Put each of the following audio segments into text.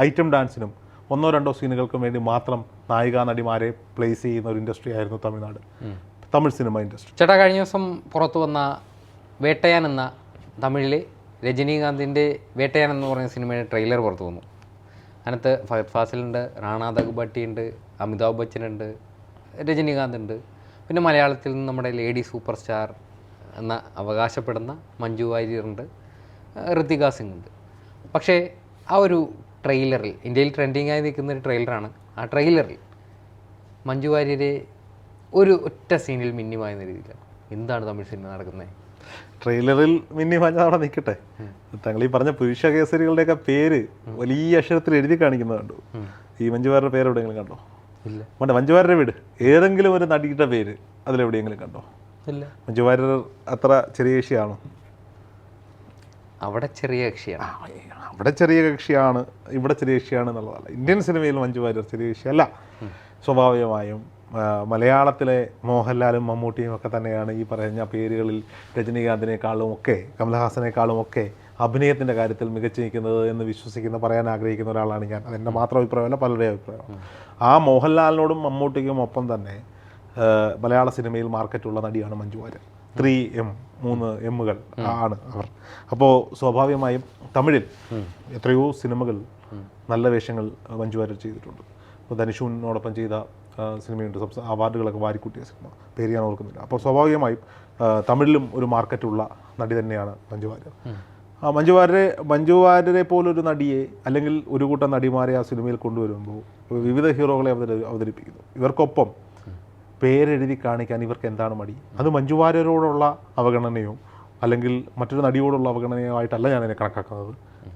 Item ഡാൻസിനും ഒന്നോ രണ്ടോ സീനുകൾക്കും വേണ്ടി മാത്രം നായിക നടിമാരെ പ്ലേസ് ചെയ്യുന്ന ഒരു ഇൻഡസ്ട്രി ആയിരുന്നു തമിഴ്നാട്. Tamil cinema industry. ചേട്ടാ കഴിഞ്ഞ ദിവസം പുറത്തു വന്ന വേട്ടയാൻ എന്ന തമിഴിലെ രജനീകാന്തിന്റെ വേട്ടയാൻ എന്ന് പറയുന്ന സിനിമയുടെ ട്രെയിലർ പുറത്തു വന്നു. അതിനകത്ത് ഫഹദ് ഫാസിലുണ്ട് റാണാ ദഗ്ബട്ടി ഉണ്ട് അമിതാഭ് ബച്ചൻ ഉണ്ട് രജനീകാന്ത് ഉണ്ട്. പിന്നെ മലയാളത്തിൽ നിന്ന് നമ്മുടെ ലേഡി സൂപ്പർ സ്റ്റാർ എന്ന അവകാശപ്പെടുന്ന മഞ്ജു വാര്യറുണ്ട് ഋതിക സിംഗ് ഉണ്ട്. പക്ഷേ ആ ഒരു ട്രെയിലറിൽ ഇന്ത്യയിൽ ട്രെൻഡിങ് ആയി നിൽക്കുന്ന ഒരു ട്രെയിലറാണ് ആ ട്രെയിലറിൽ മഞ്ജു വാര്യരെ ഒരു ഒറ്റ സീനിൽ മിന്നിമായുന്ന രീതിയിലാണ് എന്താണ് തമിഴ് സിനിമ നടക്കുന്നത്? ട്രെയിലറിൽ മിന്നി മഞ്ഞ അവിടെ നിൽക്കട്ടെ. തങ്ങൾ ഈ പറഞ്ഞ പുരുഷ കേസരികളുടെയൊക്കെ പേര് വലിയ അക്ഷരത്തിൽ എഴുതി കാണിക്കുന്നത് കണ്ടു. ഈ മഞ്ജുവാരുടെ പേര് എവിടെയെങ്കിലും കണ്ടോ? ഇല്ല. മറ്റേ മഞ്ജുവാരുടെ വീട്. ഏതെങ്കിലും ഒരു നടിയുടെ പേര് അതിലെവിടെയെങ്കിലും കണ്ടോ? ഇല്ല. മഞ്ജുവാര്യർ അത്ര ചെറിയ കക്ഷിയാണോ അവിടെ ചെറിയ കക്ഷിയാണ്. അവിടെ ചെറിയ കക്ഷിയാണ് ഇവിടെ ചെറിയ കക്ഷിയാണ് എന്നുള്ളതല്ല. ഇന്ത്യൻ സിനിമയിൽ മഞ്ജു വാര്യർ ചെറിയ കക്ഷിയല്ല. സ്വാഭാവികമായും മലയാളത്തിലെ മോഹൻലാലും മമ്മൂട്ടിയും ഒക്കെ തന്നെയാണ് ഈ പറഞ്ഞ പേരുകളിൽ രജനീകാന്തിനേക്കാളും ഒക്കെ കമൽഹാസനേക്കാളും ഒക്കെ അഭിനയത്തിന്റെ കാര്യത്തിൽ മികച്ചു നിൽക്കുന്നത് എന്ന് വിശ്വസിക്കുന്ന പറയാൻ ആഗ്രഹിക്കുന്ന ഒരാളാണ് ഞാൻ. അതെന്റെ മാത്രം അഭിപ്രായമല്ല പലരുടെയും അഭിപ്രായം ആ മോഹൻലാലിനോടും മമ്മൂട്ടിക്കും ഒപ്പം തന്നെ മലയാള സിനിമയിൽ മാർക്കറ്റുള്ള നടിയാണ് മഞ്ജു വാര്യർ. ത്രീ എം മൂന്ന് എമ്മുകൾ ആണ് അവർ. അപ്പോൾ സ്വാഭാവികമായും തമിഴിൽ എത്രയോ സിനിമകൾ നല്ല വേഷങ്ങൾ മഞ്ജു ചെയ്തിട്ടുണ്ട്. ഇപ്പോൾ ധനുഷുവിനോടൊപ്പം ചെയ്ത സിനിമയുണ്ട്. സംസ്ഥാന അവാർഡുകളൊക്കെ വാരിക്കൂട്ടിയ സിനിമ. പേര് ഞാൻ ഓർക്കുന്നില്ല. അപ്പോൾ സ്വാഭാവികമായും തമിഴിലും ഒരു മാർക്കറ്റുള്ള നടി തന്നെയാണ് മഞ്ജു വാര്യർ. ആ മഞ്ജു വാര്യരെ മഞ്ജു വാര്യരെ പോലൊരു നടിയെ അല്ലെങ്കിൽ ഒരു കൂട്ടം നടിമാരെ ആ സിനിമയിൽ കൊണ്ടുവരുമ്പോൾ വിവിധ ഹീറോകളെ അവതരി അവതരിപ്പിക്കുന്നു. ഇവർക്കൊപ്പം പേരെഴുതി കാണിക്കാൻ ഇവർക്ക് എന്താണ് മടി? അത് മഞ്ജുവാര്യരോടുള്ള അവഗണനയോ അല്ലെങ്കിൽ മറ്റൊരു നടിയോടുള്ള അവഗണനയോ ആയിട്ടല്ല ഞാൻ അതിനെ കണക്കാക്കുന്നത്.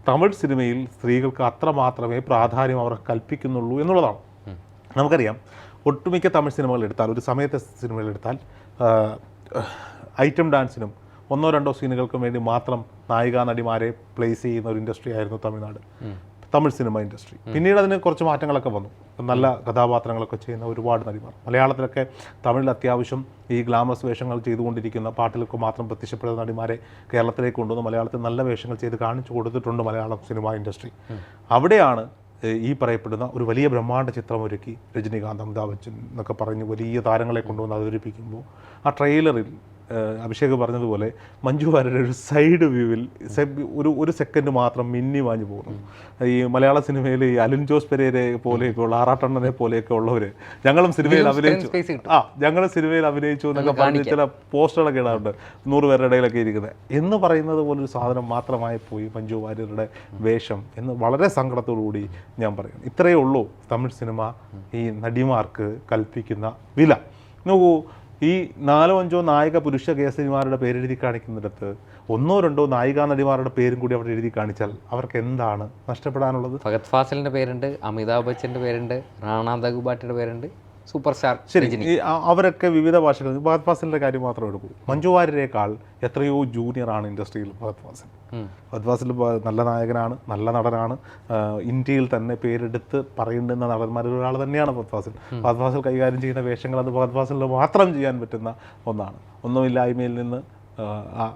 തമിഴ് സിനിമയിൽ സ്ത്രീകൾക്ക് അത്ര മാത്രമേ പ്രാധാന്യം അവർക്ക് കൽപ്പിക്കുന്നുള്ളൂ എന്നുള്ളതാണ്. നമുക്കറിയാം ഒട്ടുമിക്ക തമിഴ് സിനിമകൾ എടുത്താൽ ഒരു സമയത്തെ സിനിമകൾ എടുത്താൽ ഐറ്റം ഡാൻസിനും ഒന്നോ രണ്ടോ സീനുകൾക്കും വേണ്ടി മാത്രം നായികാ നടിമാരെ പ്ലേസ് ചെയ്യുന്ന ഒരു ഇൻഡസ്ട്രി ആയിരുന്നു തമിഴ്നാട്. Tamil cinema industry. പിന്നീട് അതിന് കുറച്ച് മാറ്റങ്ങളൊക്കെ വന്നു. നല്ല കഥാപാത്രങ്ങളൊക്കെ ചെയ്യുന്ന ഒരുപാട് നടിമാർ. മലയാളത്തിലൊക്കെ തമിഴിൽ അത്യാവശ്യം ഈ ഗ്ലാമറസ് വേഷങ്ങൾ ചെയ്തുകൊണ്ടിരിക്കുന്ന പാട്ടിലൊക്കെ മാത്രം പ്രത്യക്ഷപ്പെടുന്ന നടിമാരെ കേരളത്തിലേക്ക് കൊണ്ടുവന്ന് മലയാളത്തിൽ നല്ല വേഷങ്ങൾ ചെയ്ത് കാണിച്ചു കൊടുത്തിട്ടുണ്ട് മലയാളം സിനിമ ഇൻഡസ്ട്രി. അവിടെയാണ് ഈ പറയപ്പെടുന്ന ഒരു വലിയ ബ്രഹ്മാണ്ഡ ചിത്രം ഒരുക്കി രജനീകാന്ത് അമിതാഭ് ബച്ചൻ എന്നൊക്കെ പറഞ്ഞ് വലിയ താരങ്ങളെ കൊണ്ടുവന്ന് അവതരിപ്പിക്കുമ്പോൾ ആ ട്രെയിലറിൽ അഭിഷേക് പറഞ്ഞതുപോലെ മഞ്ജു വാര്യരുടെ ഒരു സൈഡ് വ്യൂവിൽ ഒരു ഒരു സെക്കൻഡ് മാത്രം മിന്നി വാഞ്ഞു പോകുന്നു. ഈ മലയാള സിനിമയിൽ ഈ അലിൻ ജോസ് പെരേരെ പോലെയൊക്കെയുള്ള ആറാട്ടണ്ണനെ പോലെയൊക്കെ ഉള്ളവർ ഞങ്ങളും സിനിമയിൽ അഭിനയിച്ചു. ആ ഞങ്ങളും സിനിമയിൽ അഭിനയിച്ചു എന്നൊക്കെ പറഞ്ഞ് ചില പോസ്റ്ററുകളൊക്കെ ഇടാറുണ്ട്. നൂറ് പേരുടെ ഇടയിലൊക്കെ ഇരിക്കുന്നത്. എന്ന് പറയുന്നത് പോലൊരു സാധനം മാത്രമായി പോയി മഞ്ജു വാര്യരുടെ വേഷം എന്ന് വളരെ സങ്കടത്തോടു കൂടി ഞാൻ പറയും ഇത്രയേ ഉള്ളൂ തമിഴ് സിനിമ ഈ നടിമാർക്ക് കൽപ്പിക്കുന്ന വില. നോക്കൂ ഈ നാലോ അഞ്ചോ നായിക പുരുഷ കേസരിമാരുടെ പേരെഴുതി കാണിക്കുന്നിടത്ത് ഒന്നോ രണ്ടോ നായികാ നടിമാരുടെ പേരും കൂടി അവിടെ എഴുതി കാണിച്ചാൽ അവർക്ക് എന്താണ് നഷ്ടപ്പെടാനുള്ളത്? ഭഗത് ഫാസിലിന്റെ പേരുണ്ട് അമിതാഭ് ബച്ചന്റെ പേരുണ്ട് റാണാ ദഗുബാട്ടിയുടെ പേരുണ്ട്. സൂപ്പർ സ്റ്റാർ ശരി അവരൊക്കെ വിവിധ ഭാഷകൾ ഫഹദ് ഫാസിലിന്റെ കാര്യം മാത്രം എടുക്കൂ. മഞ്ജു വാര്യരേക്കാൾ എത്രയോ ജൂനിയർ ആണ് ഇൻഡസ്ട്രിയിൽ ഫഹദ് ഫാസിൽ ഫഹദ് ഫാസിൽ നല്ല നായകനാണ് നല്ല നടനാണ്. ഇന്ത്യയിൽ തന്നെ പേരെടുത്ത് പറയേണ്ടുന്ന നടന്മാരിൽ ഒരാൾ തന്നെയാണ് ഫഹദ് ഫാസിൽ ഫഹദ് ഫാസിൽ കൈകാര്യം ചെയ്യുന്ന വേഷങ്ങൾ അത് ഫഹദ് ഫാസിലിന് മാത്രം ചെയ്യാൻ പറ്റുന്ന ഒന്നാണ്. ഒന്നുമില്ലായ്മയിൽ നിന്ന്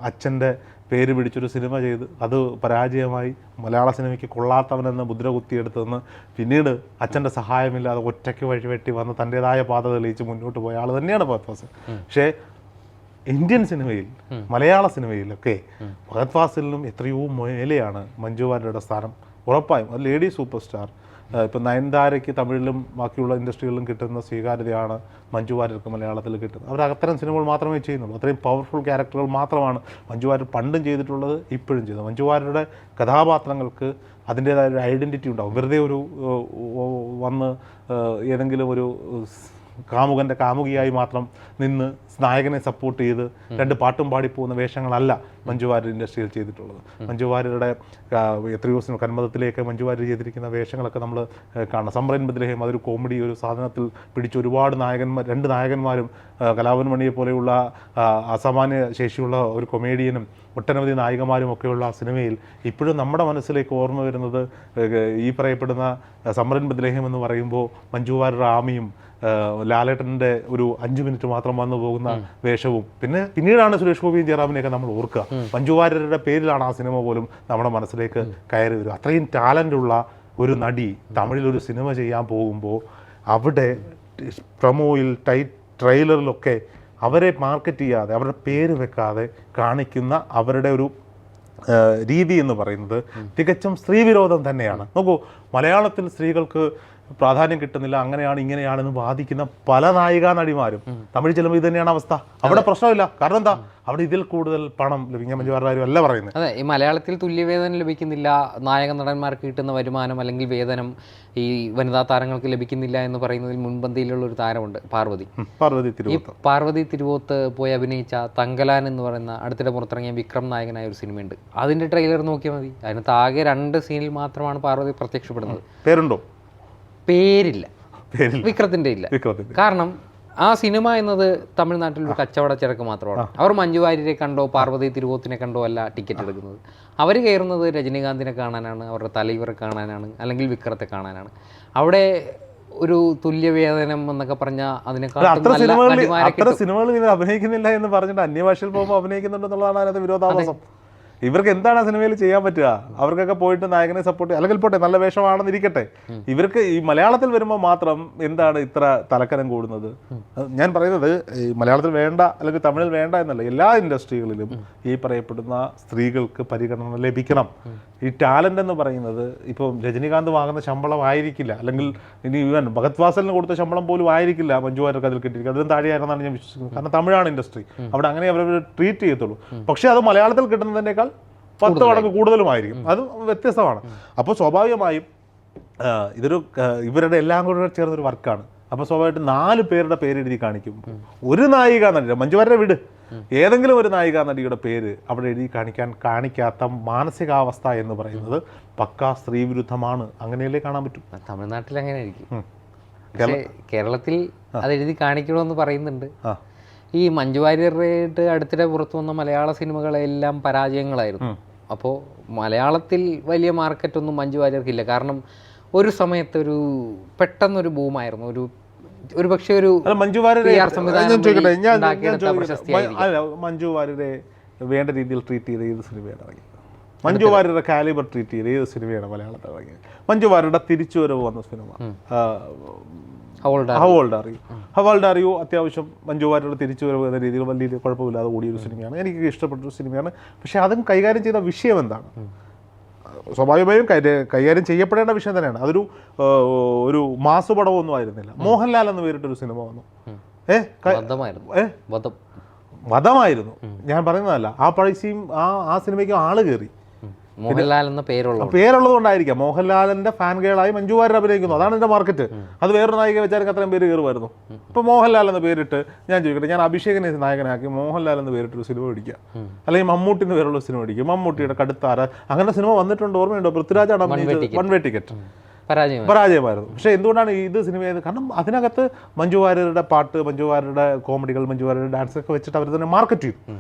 അച്ഛന്റെ പേര് പിടിച്ചൊരു സിനിമ ചെയ്ത് അത് പരാജയമായി മലയാള സിനിമയ്ക്ക് കൊള്ളാത്തവനെന്ന് മുദ്ര കുത്തിയെടുത്തെന്ന് പിന്നീട് അച്ഛന്റെ സഹായമില്ലാതെ ഒറ്റയ്ക്ക് വഴി വെട്ടി വന്ന് തന്റെതായ പാത തെളിയിച്ച് മുന്നോട്ട് പോയ ആൾ തന്നെയാണ് ഭഗത് പക്ഷേ ഇന്ത്യൻ സിനിമയിൽ മലയാള സിനിമയിലൊക്കെ ഭഗത് ഫാസിലിനും എത്രയോ മേലെയാണ് മഞ്ജു വാര്യയുടെ സ്ഥാനം. ഉറപ്പായും അത് ലേഡി സൂപ്പർ സ്റ്റാർ ഇപ്പം നയൻതാരയ്ക്ക് തമിഴിലും ബാക്കിയുള്ള ഇൻഡസ്ട്രികളിലും കിട്ടുന്ന സ്വീകാര്യതയാണ് മഞ്ജു വാര്യർക്ക് മലയാളത്തിൽ കിട്ടുന്നത്. അവർ അത്തരം സിനിമകൾ മാത്രമേ ചെയ്യുന്നുള്ളൂ. അത്രയും പവർഫുൾ ക്യാരക്ടറുകൾ മാത്രമാണ് മഞ്ജു വാര്യർ പണ്ടും ചെയ്തിട്ടുള്ളത് ഇപ്പോഴും ചെയ്യുന്നത്. മഞ്ജു വാര്യരുടെ കഥാപാത്രങ്ങൾക്ക് അതിന്റേതായ ഒരു ഐഡന്റിറ്റി ഉണ്ടാകും വെറുതെ ഒരു വന്ന് ഏതെങ്കിലും ഒരു കാമുകന്റെ കാമുകിയായി മാത്രം നിന്ന് നായകനെ സപ്പോർട്ട് ചെയ്ത് രണ്ട് പാട്ടും പാടി പോകുന്ന വേഷങ്ങളല്ല മഞ്ജു വാര്യർ ഇൻഡസ്ട്രിയിൽ ചെയ്തിട്ടുള്ളത്. മഞ്ജു വാര്യരുടെ ആ, എത്രയോ സിനിമ കന്മതത്തിലേക്ക് മഞ്ജു വാര്യർ ചെയ്തിരിക്കുന്ന വേഷങ്ങളൊക്കെ നമ്മൾ കാണാം സമ്രൻ ബദ്രഹം അതൊരു കോമഡി ഒരു സാധനത്തിൽ പിടിച്ച ഒരുപാട് നായകന്മാർ രണ്ട് നായകന്മാരും കലാഭവൻ മണിയെ പോലെയുള്ള അസാമാന്യ ശേഷിയുള്ള ഒരു കൊമേഡിയനും ഒട്ടനവധി നായികമാരും ഒക്കെയുള്ള ആ സിനിമയിൽ ഇപ്പോഴും നമ്മുടെ മനസ്സിലേക്ക് ഓർമ്മ വരുന്നത് ഈ പറയപ്പെടുന്ന സമ്രൻ ബദ്രഹം എന്ന് പറയുമ്പോൾ മഞ്ജു വാര്യർ ആമിയും ലാലേട്ടന്റെ ഒരു അഞ്ച് മിനിറ്റ് മാത്രം വന്നു പോകുന്ന വേഷവും. പിന്നെ പിന്നീടാണ് സുരേഷ് ഗോപിയും ജയറാമിനെയൊക്കെ നമ്മൾ ഓർക്കുക. മഞ്ജു വാര്യരുടെ പേരിലാണ് ആ സിനിമ പോലും നമ്മുടെ മനസ്സിലേക്ക് കയറി വരും അത്രയും ടാലന്റ് ഉള്ള ഒരു നടി തമിഴിൽ ഒരു സിനിമ ചെയ്യാൻ പോകുമ്പോൾ അവിടെ പ്രമോയിൽ ടൈ ട്രെയിലറിലൊക്കെ അവരെ മാർക്കറ്റ് ചെയ്യാതെ അവരുടെ പേര് വെക്കാതെ കാണിക്കുന്ന അവരുടെ ഒരു രീതി എന്ന് പറയുന്നത് തികച്ചും സ്ത്രീവിരോധം തന്നെയാണ്. നോക്കൂ മലയാളത്തിൽ സ്ത്രീകൾക്ക് പ്രാധാന്യം കിട്ടുന്നില്ല അങ്ങനെയാണ് ഇങ്ങനെയാണെന്ന് വാദിക്കുന്ന പല നായികാ നടിമാരും. തമിഴ് ചെല്ലുമ്പോൾ ഇത് തന്നെയാണ് അവസ്ഥ. അവിടെ പ്രശ്നമില്ല. കാരണം എന്താ? അവിടെ ഇതിൽ കൂടുതൽ പണം ലഭിക്കാൻ മഞ്ജുവാരും അല്ല പറയുന്നത്. അതെ ഈ മലയാളത്തിൽ തുല്യവേതനം ലഭിക്കുന്നില്ല നായക നടന്മാർക്ക് കിട്ടുന്ന വരുമാനം അല്ലെങ്കിൽ വേതനം ഈ വനിതാ താരങ്ങൾക്ക് ലഭിക്കുന്നില്ല എന്ന് പറയുന്നതിൽ മുൻപന്തിയിലുള്ള ഒരു താരമുണ്ട് പാർവതി. പാർവതി തിരുവോത്ത്. പാർവതി തിരുവോത്ത് പോയി അഭിനയിച്ച തങ്കലാൻ എന്ന് പറയുന്ന അടുത്തിടെ പുറത്തിറങ്ങിയ വിക്രം നായകനായ ഒരു സിനിമയുണ്ട്. അതിന്റെ ട്രെയിലർ നോക്കിയാൽ മതി. അതിനകത്ത് ആകെ രണ്ട് സീനിൽ മാത്രമാണ് പാർവതി പ്രത്യക്ഷപ്പെടുന്നത്. പേരുണ്ടോ? പേരില്ല. വിക്രത്തിന്റെ ഇല്ല. കാരണം ആ സിനിമ എന്നത് തമിഴ്നാട്ടിൽ ഒരു കച്ചവട ചരക്ക് മാത്രമാണ്. അവർ മഞ്ജു വാര്യരെ കണ്ടോ പാർവതി തിരുവോത്തിനെ കണ്ടോ അല്ല ടിക്കറ്റ് എടുക്കുന്നത്. അവർ കയറുന്നത് രജനീകാന്തിനെ കാണാനാണ് അവരുടെ തലൈവറെ കാണാനാണ് അല്ലെങ്കിൽ വിക്രത്തെ കാണാനാണ്. അവിടെ ഒരു തുല്യവേതനം എന്നൊക്കെ പറഞ്ഞാൽ അതിനേക്കാൾ അത്ര സിനിമകളിൽ അഭിനയിക്കുന്നില്ല എന്ന് പറഞ്ഞിട്ട് അന്യഭാഷയിൽ പോകുമ്പോൾ അഭിനയിക്കുന്നുണ്ടെന്നുള്ളതാണ് അതിനകത്ത് വിരോധാഭാസം. ഇവർക്ക് എന്താണ് ആ സിനിമയിൽ ചെയ്യാൻ പറ്റുക? അവർക്കൊക്കെ പോയിട്ട് നായകനെ സപ്പോർട്ട് അല്ലെങ്കിൽ പോട്ടെ നല്ല വേഷമാണെന്ന് ഇരിക്കട്ടെ ഇവർക്ക് ഈ മലയാളത്തിൽ വരുമ്പോൾ മാത്രം എന്താണ് ഇത്ര തലക്കനം കൂടുന്നത്? ഞാൻ പറയുന്നത് ഈ മലയാളത്തിൽ വേണ്ട അല്ലെങ്കിൽ തമിഴിൽ വേണ്ട എന്നല്ല എല്ലാ ഇൻഡസ്ട്രികളിലും ഈ പറയപ്പെടുന്ന സ്ത്രീകൾക്ക് പരിഗണന ലഭിക്കണം. ഈ ടാലന്റ് എന്ന് പറയുന്നത് ഇപ്പം രജനീകാന്ത് വാങ്ങുന്ന ശമ്പളം ആയിരിക്കില്ല. അല്ലെങ്കിൽ ഇനി ഇവൻ ഭഗത് വാസലിന് കൊടുത്ത ശമ്പളം പോലും ആയിരിക്കില്ല. മഞ്ജു വാര്യർക്ക് അതിൽ കിട്ടിയിരിക്കുക അതിലും താഴെയായിരുന്നാണ് ഞാൻ വിശ്വസിക്കുന്നത്. കാരണം തമിഴാണ് ഇൻഡസ്ട്രി. അവിടെ അങ്ങനെ അവർ ട്രീറ്റ് ചെയ്യത്തുള്ളൂ. പക്ഷേ അത് മലയാളത്തിൽ കിട്ടുന്നതിനേക്കാൾ പത്ത് മടങ്ങ് കൂടുതലുമായിരിക്കും. അത് വ്യത്യസ്തമാണ്. അപ്പോൾ സ്വാഭാവികമായും ഇതൊരു ഇവരുടെ എല്ലാം കൂടെ ചേർന്നൊരു വർക്കാണ്. അപ്പോൾ സ്വാഭാവികമായിട്ട് നാല് പേരുടെ പേര് എഴുതി കാണിക്കും. ഒരു നായിക നടി മഞ്ജുവാരുടെ വീട്. ഏതെങ്കിലും ഒരു നായിക നടിയുടെ പേര് അവിടെ എഴുതി കാണിക്കാൻ കാണിക്കാത്ത മാനസികാവസ്ഥ എന്ന് പറയുന്നത് പക്കാ സ്ത്രീവിരുദ്ധമാണ്. അങ്ങനെയല്ലേ കാണാൻ പറ്റും? തമിഴ്നാട്ടിൽ അങ്ങനെ ആയിരിക്കും കേരളത്തിൽ അത് എഴുതി കാണിക്കണമെന്ന് പറയുന്നുണ്ട്. ഈ മഞ്ജു വാര്യരുടെ അടുത്തിടെ പുറത്തു വന്ന മലയാള സിനിമകളെല്ലാം പരാജയങ്ങളായിരുന്നു. അപ്പോൾ മലയാളത്തിൽ വലിയ മാർക്കറ്റൊന്നും മഞ്ജു വാര്യർക്കില്ല. കാരണം ഒരു സമയത്ത് ഒരു പെട്ടെന്നൊരു ബൂമായിരുന്നു. ഒരു ഒരു പക്ഷേ ഒരു മഞ്ജു മഞ്ജു വാര്യരെ വേണ്ട രീതിയിൽ ട്രീറ്റ് ചെയ്ത ഏത് സിനിമയാണ് ഇറങ്ങിയത്? മഞ്ജു വാര്യരുടെ കാലിബർ ട്രീറ്റ് ചെയ്ത ഏത് സിനിമയാണ് മലയാളത്തിൽ ഇറങ്ങിയത്? മഞ്ജു വാര്യരുടെ തിരിച്ചുവരവ് വന്ന സിനിമ ഹവോൾഡ് അറിയൂ ഹവോൾഡ് അറിയൂ അത്യാവശ്യം മഞ്ജു തിരിച്ചു വരവ് എന്ന രീതിയിൽ വലിയ കുഴപ്പമില്ലാതെ കൂടിയൊരു സിനിമയാണ്. എനിക്ക് ഇഷ്ടപ്പെട്ട ഒരു സിനിമയാണ്. പക്ഷേ അതും കൈകാര്യം ചെയ്ത വിഷയം എന്താണ്? സ്വാഭാവികമായും കൈകാര്യം ചെയ്യപ്പെടേണ്ട വിഷയം തന്നെയാണ്. അതൊരു ഒരു മാസ് പടമൊന്നും ആയിരുന്നില്ല മോഹൻലാൽ എന്ന് പേരിട്ടൊരു സിനിമ വന്നു. ഏ? ക- വധമായിരുന്നു. ഞാൻ പറയുന്നതല്ല. ആ പഴശ്ശിയും ആ ആ സിനിമയ്ക്കും ആൾ കയറി. മോഹൻലാൽ എന്ന പേരുള്ള പേരുള്ളത് കൊണ്ടായിരിക്കാം മോഹൻലാലിന്റെ ഫാൻ ഗേളായി മഞ്ജു വാര്യർ അഭിനയിക്കുന്നു. അതാണ് എന്റെ മാർക്കറ്റ് അത് വേറൊരു നായിക വെച്ചാൽ അത്രയും പേര് കയറുമായിരുന്നു. ഇപ്പൊ മോഹൻലാൽ എന്ന പേരിട്ട് ഞാൻ ചോദിക്കട്ടെ ഞാൻ അഭിഷേകിനെ നായകനാക്കി മോഹൻലാൽ എന്ന് പേരിട്ടൊരു സിനിമ പിടിക്കുക അല്ലെങ്കിൽ മമ്മൂട്ടിന്റെ പേരുള്ള സിനിമ പിടിക്കുക മമ്മൂട്ടിയുടെ കടുത്താര അങ്ങനെ സിനിമ വന്നിട്ടുണ്ട് ഓർമ്മയുണ്ടോ? പൃഥ്വിരാജാണ് വൺ വേ ടിക്കറ്റ്. പരാജയമായിരുന്നു. പക്ഷേ എന്തുകൊണ്ടാണ് ഇത് സിനിമ കാരണം അതിനകത്ത് മഞ്ജു വാര്യരുടെ പാട്ട് മഞ്ജു വാര്യരുടെ കോമഡികൾ മഞ്ജു വാര്യരുടെ ഡാൻസ് ഒക്കെ വെച്ചിട്ട് അവർ തന്നെ മാർക്കറ്റ് ചെയ്തു.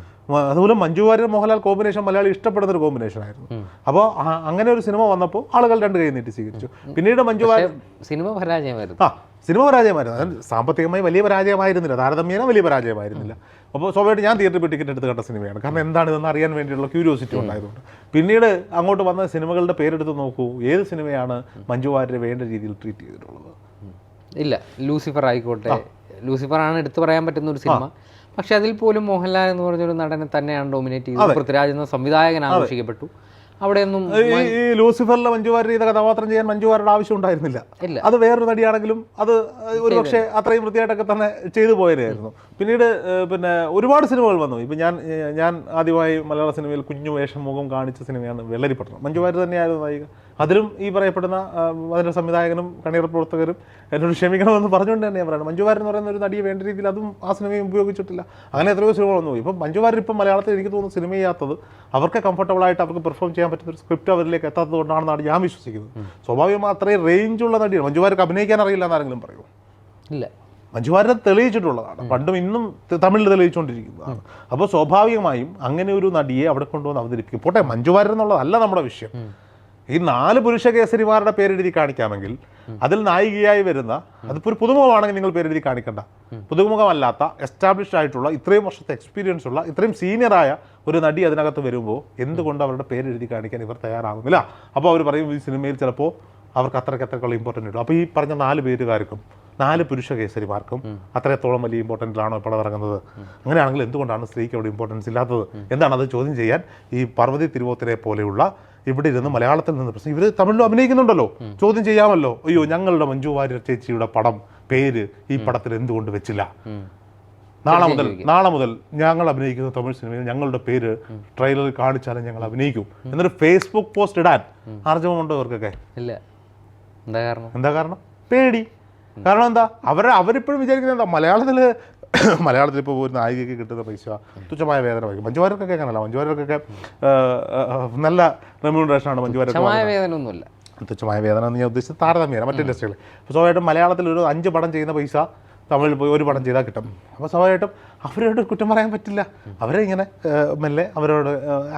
അതുപോലെ മഞ്ജു വാര്യർ മോഹൻലാൽ കോമ്പിനേഷൻ മലയാളി ഇഷ്ടപ്പെടുന്ന ഒരു കോമ്പിനേഷൻ ആയിരുന്നു. അപ്പോൾ അങ്ങനെ ഒരു സിനിമ വന്നപ്പോൾ ആളുകൾ രണ്ട് കൈ നീട്ടി സ്വീകരിച്ചു. പിന്നീട് മഞ്ജു വാര്യർ സിനിമ പരാജയമായിരുന്നു. ആ സിനിമ പരാജയമായിരുന്നു. സാമ്പത്തികമായി വലിയ പരാജയമായിരുന്നില്ല. താരതമ്യേന വലിയ പരാജയമായിരുന്നില്ല. അപ്പോൾ സ്വാഭാവികമായിട്ട് ഞാൻ തിയേറ്ററിൽ പോയി ടിക്കറ്റ് എടുത്ത് കണ്ട സിനിമയാണ്. കാരണം എന്താണ് ഇതെന്ന് അറിയാൻ വേണ്ടിയുള്ള ക്യൂരിയോസിറ്റി ഉണ്ടായതുകൊണ്ട്. പിന്നീട് അങ്ങോട്ട് വന്ന സിനിമകളുടെ പേരെടുത്ത് നോക്കൂ ഏത് സിനിമയാണ് മഞ്ജു വാര്യരെ വേണ്ട രീതിയിൽ ട്രീറ്റ് ചെയ്തിട്ടുള്ളത്? ഇല്ല ലൂസിഫർ ആയിക്കോട്ടെ. ലൂസിഫർ ആണ് എടുത്തു പറയാൻ പറ്റുന്ന ഒരു സിനിമ. പക്ഷെ അതിൽ പോലും മോഹൻലാൽ എന്ന് പറഞ്ഞൊരു നടനെ തന്നെയാണ് ഡോമിനേറ്റ് ചെയ്തത്. പൃഥ്വിരാജ് എന്ന സംവിധായകൻ ആഘോഷിക്കപ്പെട്ടു. അവിടെയൊന്നും ഈ ലൂസിഫറിലെ മഞ്ജുവാരുടെ കഥാപാത്രം ചെയ്യാൻ മഞ്ജുവാരുടെ ആവശ്യം ഉണ്ടായിരുന്നില്ല. അത് വേറൊരു നടിയാണെങ്കിലും അത് ഒരു പക്ഷേ അത്രയും വൃത്തിയായിട്ടൊക്കെ തന്നെ ചെയ്തു പോയതായിരുന്നു പിന്നീട് പിന്നെ ഒരുപാട് സിനിമകൾ വന്നു. ഇപ്പം ഞാൻ ഞാൻ ആദ്യമായി മലയാള സിനിമയിൽ കുഞ്ഞു വേഷം മുഖം കാണിച്ച സിനിമയാണ് വെള്ളരിപ്പട്ടണം. മഞ്ജുവാര് തന്നെയായിരുന്നു നായിക. അതിലും ഈ പറയപ്പെടുന്ന അതിന്റെ സംവിധായകനും കണിയർ പ്രവർത്തകരും എന്നോട് ക്ഷമിക്കണമെന്ന് പറഞ്ഞുകൊണ്ട് തന്നെ പറയുന്നത്. മഞ്ജുവാരൻ എന്ന് പറയുന്ന ഒരു നടിയെ വേണ്ട രീതിയിൽ അതും ആ സിനിമയും ഉപയോഗിച്ചിട്ടില്ല. അങ്ങനെ എത്രയോ സിനിമകൾ വന്നു. ഇപ്പം മഞ്ജുവാരൻ ഇപ്പം മലയാളത്തിൽ എനിക്ക് തോന്നുന്നു സിനിമ ചെയ്യാത്തത് അവർക്ക് കംഫർട്ടബിൾ ആയിട്ട് അവർക്ക് പെർഫോം ചെയ്യാൻ പറ്റുന്ന ഒരു സ്ക്രിപ്റ്റ് അവരിലേക്ക് എത്താത്തത് കൊണ്ടാണെന്നാണ് ഞാൻ വിശ്വസിക്കുന്നത്. സ്വാഭാവികമായി അത്രയും റേഞ്ചുള്ള നടിയാണ്. മഞ്ജു വാര്യർക്ക് അഭിനയിക്കാൻ അറിയില്ല എന്നാരെങ്കിലും പറയുമോ ഇല്ല. മഞ്ജുവാരനെ തെളിയിച്ചിട്ടുള്ളതാണ്. പണ്ടും ഇന്നും തമിഴിൽ തെളിയിച്ചുകൊണ്ടിരിക്കുന്നതാണ്. അപ്പോൾ സ്വാഭാവികമായും അങ്ങനെ ഒരു നടിയെ അവിടെ കൊണ്ടുവന്ന് അവതരിപ്പിക്കും. പോട്ടെ മഞ്ജുവാരൻ എന്നുള്ളതല്ല നമ്മുടെ വിഷയം. ഈ നാല് പുരുഷ കേസരിമാരുടെ പേരെഴുതി കാണിക്കാമെങ്കിൽ അതിൽ നായികയായി വരുന്ന അതിപ്പോൾ ഒരു പുതുമുഖമാണെങ്കിൽ നിങ്ങൾ പേരെഴുതി കാണിക്കണ്ട. പുതുമുഖമല്ലാത്ത എസ്റ്റാബ്ലിഷ് ആയിട്ടുള്ള ഇത്രയും വർഷത്തെ എക്സ്പീരിയൻസ് ഉള്ള ഇത്രയും സീനിയറായ ഒരു നടി അതിനകത്ത് വരുമ്പോൾ എന്തുകൊണ്ട് അവരുടെ പേരെഴുതി കാണിക്കാൻ ഇവർ തയ്യാറാകുന്നില്ല അപ്പോൾ അവർ പറയും ഈ സിനിമയിൽ ചിലപ്പോൾ അവർക്ക് അത്രയ്ക്ക് അത്രയ്ക്കുള്ള ഇമ്പോർട്ടന്റ് ഇടും അപ്പോൾ ഈ പറഞ്ഞ നാല് പേരുകാർക്കും നാല് പുരുഷ കേസരിമാർക്കും അത്രത്തോളം വലിയ ഇമ്പോർട്ടന്റ് ആണോ പടം ഇറങ്ങുന്നത്? അങ്ങനെയാണെങ്കിൽ എന്തുകൊണ്ടാണ് സ്ത്രീക്ക് അവിടെ ഇമ്പോർട്ടൻസ് ഇല്ലാത്തത്? എന്താണ് അത് ചോദ്യം ചെയ്യാൻ ഈ പാർവതി തിരുവോത്തിനെ പോലെയുള്ള ഇവിടെ ഇരുന്ന് മലയാളത്തിൽ നിന്ന് പ്രശ്നം. ഇവർ തമിഴിലും അഭിനയിക്കുന്നുണ്ടല്ലോ. ചോദ്യം ചെയ്യാമല്ലോ. അയ്യോ ഞങ്ങളുടെ മഞ്ജു വാര്യർ ചേച്ചിയുടെ പടം പേര് ഈ പടത്തിൽ എന്തുകൊണ്ട് വെച്ചില്ല? നാളെ മുതൽ നാളെ മുതൽ ഞങ്ങൾ അഭിനയിക്കുന്ന തമിഴ് സിനിമയിൽ ഞങ്ങളുടെ പേര് ട്രെയിലറിൽ കാണിച്ചാലും ഞങ്ങൾ അഭിനയിക്കും. എന്നൊരു ഫേസ്ബുക്ക് പോസ്റ്റ് ഇടാൻ ആർജവമുണ്ടോ ഇവർക്കൊക്കെ? ഇല്ല. എന്താ കാരണം? എന്താ കാരണം? പേടി. കാരണം എന്താ? അവർ അവരിപ്പോഴും വിചാരിക്കുന്നത് എന്താ? മലയാളത്തിൽ മലയാളത്തിൽ ഇപ്പോൾ ഒരു നായികയ്ക്ക് കിട്ടുന്ന പൈസ തുച്ഛമായ വേദന വഹിക്കും. മഞ്ജുവാരക്കൊക്കെ അങ്ങനല്ല മഞ്ജുവാരക്കൊക്കെ നല്ല റെമ്യൂണറേഷൻ ആണ് വേദനയൊന്നുമില്ല. തുച്ഛമായ വേദന എന്ന് ഞാൻ ഉദ്ദേശിച്ചത് താരതമ്യേന മറ്റു ഇൻഡസ്ട്രികളിൽ. അപ്പോൾ സ്വാഭാവികമായിട്ടും മലയാളത്തിൽ ഒരു അഞ്ച് പടം ചെയ്യുന്ന പൈസ തമിഴിൽ പോയി ഒരു പടം ചെയ്താൽ കിട്ടും. അപ്പോൾ സ്വാഭാവികമായിട്ടും അവരോട് കുറ്റം പറയാൻ പറ്റില്ല. അവരെ ഇങ്ങനെ മെല്ലെ അവരോട്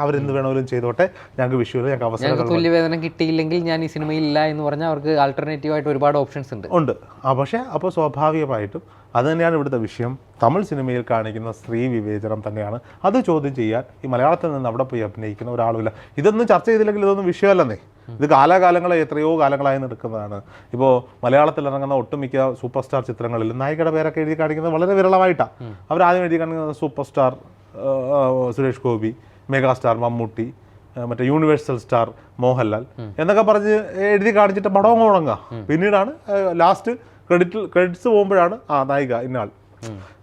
അവരെന്ത് വേണമെങ്കിലും ചെയ്തോട്ടെ. ഞങ്ങൾക്ക് വിഷുവിൽ ഞങ്ങൾക്ക് അവസരം തുല്യവേദന തുല്യ കിട്ടിയില്ലെങ്കിൽ ഞാൻ ഈ സിനിമയിൽ ഇല്ല എന്ന് പറഞ്ഞാൽ അവർക്ക് ആൾട്ടർനേറ്റീവ് ആയിട്ട് ഒരുപാട് ഓപ്ഷൻസ് ഉണ്ട്. ഉണ്ട്. ആ പക്ഷേ അപ്പോൾ സ്വാഭാവികമായിട്ടും അത് തന്നെയാണ് ഇവിടുത്തെ വിഷയം. തമിഴ് സിനിമയിൽ കാണിക്കുന്ന സ്ത്രീ വിവേചനം തന്നെയാണ്. അത് ചോദ്യം ചെയ്യാൻ ഈ മലയാളത്തിൽ നിന്ന് അവിടെ പോയി അഭിനയിക്കുന്ന ഒരാളുമില്ല. ഇതൊന്നും ചർച്ച ചെയ്തില്ലെങ്കിൽ ഇതൊന്നും വിഷയമല്ലെന്നേ. ഇത് കാലാകാലങ്ങളെ എത്രയോ കാലങ്ങളായി നിൽക്കുന്നതാണ്. ഇപ്പോൾ മലയാളത്തിൽ ഇറങ്ങുന്ന ഒട്ടുമിക്ക സൂപ്പർ സ്റ്റാർ ചിത്രങ്ങളിൽ നായികയുടെ പേരൊക്കെ എഴുതി കാണിക്കുന്നത് വളരെ വിരളമായിട്ടാണ്. അവർ ആദ്യം എഴുതി കാണിക്കുന്നത് super star Suresh Gopi megastar Mammootty മറ്റേ യൂണിവേഴ്സൽ സ്റ്റാർ മോഹൻലാൽ എന്നൊക്കെ പറഞ്ഞ് എഴുതി കാണിച്ചിട്ട് പടവും മുടങ്ങുക. പിന്നീടാണ് ലാസ്റ്റ് ക്രെഡിറ്റ് ക്രെഡിറ്റ്സ് പോകുമ്പോഴാണ് ആ നായിക ഇന്നാൾ.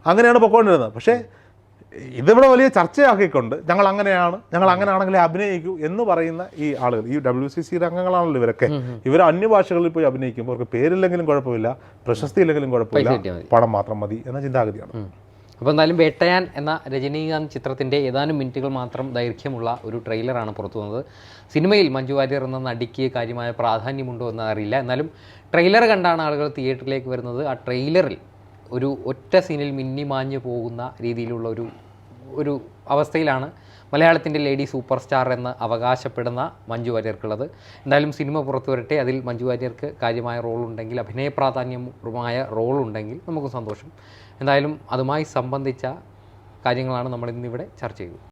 അങ്ങനെയാണ് പൊക്കോണ്ടിരുന്നത്. പക്ഷേ ഇതിവിടെ വലിയ ചർച്ചയാക്കിക്കൊണ്ട് ഞങ്ങൾ അങ്ങനെയാണ് ഞങ്ങൾ അങ്ങനെയാണെങ്കിലേ അഭിനയിക്കൂ എന്ന് പറയുന്ന ഈ ആളുകൾ ഈ ഡബ്ല്യു സി സിയുടെ അംഗങ്ങളാണല്ലോ ഇവരൊക്കെ. ഇവർ അന്യഭാഷകളിൽ പോയി അഭിനയിക്കുമ്പോൾ അവർക്ക് പേരില്ലെങ്കിലും കുഴപ്പമില്ല പ്രശസ്തി ഇല്ലെങ്കിലും കുഴപ്പമില്ല പണം മാത്രം മതി എന്ന ചിന്താഗതിയാണ്. അപ്പോൾ എന്തായാലും വേട്ടയാൻ എന്ന രജനീകാന്ത് ചിത്രത്തിന്റെ ഏതാനും മിനിറ്റുകൾ മാത്രം ദൈർഘ്യമുള്ള ഒരു ട്രെയിലറാണ് പുറത്തു വന്നത്. സിനിമയിൽ മഞ്ജു വാര്യർ എന്ന നടിക്ക് കാര്യമായ പ്രാധാന്യമുണ്ടോ എന്ന് അറിയില്ല. എന്നാലും ട്രെയിലർ കണ്ടാണ് ആളുകൾ തിയേറ്ററിലേക്ക് വരുന്നത്. ആ ട്രെയിലറിൽ ഒരു ഒറ്റ സീനിൽ മിന്നിമാഞ്ഞു പോകുന്ന രീതിയിലുള്ള ഒരു ഒരു അവസ്ഥയിലാണ് മലയാളത്തിന്റെ ലേഡി സൂപ്പർ സ്റ്റാർ എന്ന് അവകാശപ്പെടുന്ന മഞ്ജു വാര്യർക്കുള്ളത്. എന്തായാലും സിനിമ പുറത്തു വരട്ടെ. അതിൽ മഞ്ജു വാര്യർക്ക് കാര്യമായ റോളുണ്ടെങ്കിൽ അഭിനയ പ്രാധാന്യമായ റോളുണ്ടെങ്കിൽ നമുക്ക് സന്തോഷം. എന്തായാലും അതുമായി സംബന്ധിച്ച കാര്യങ്ങളാണ് നമ്മൾ ഇന്നിവിടെ ചർച്ച ചെയ്തത്.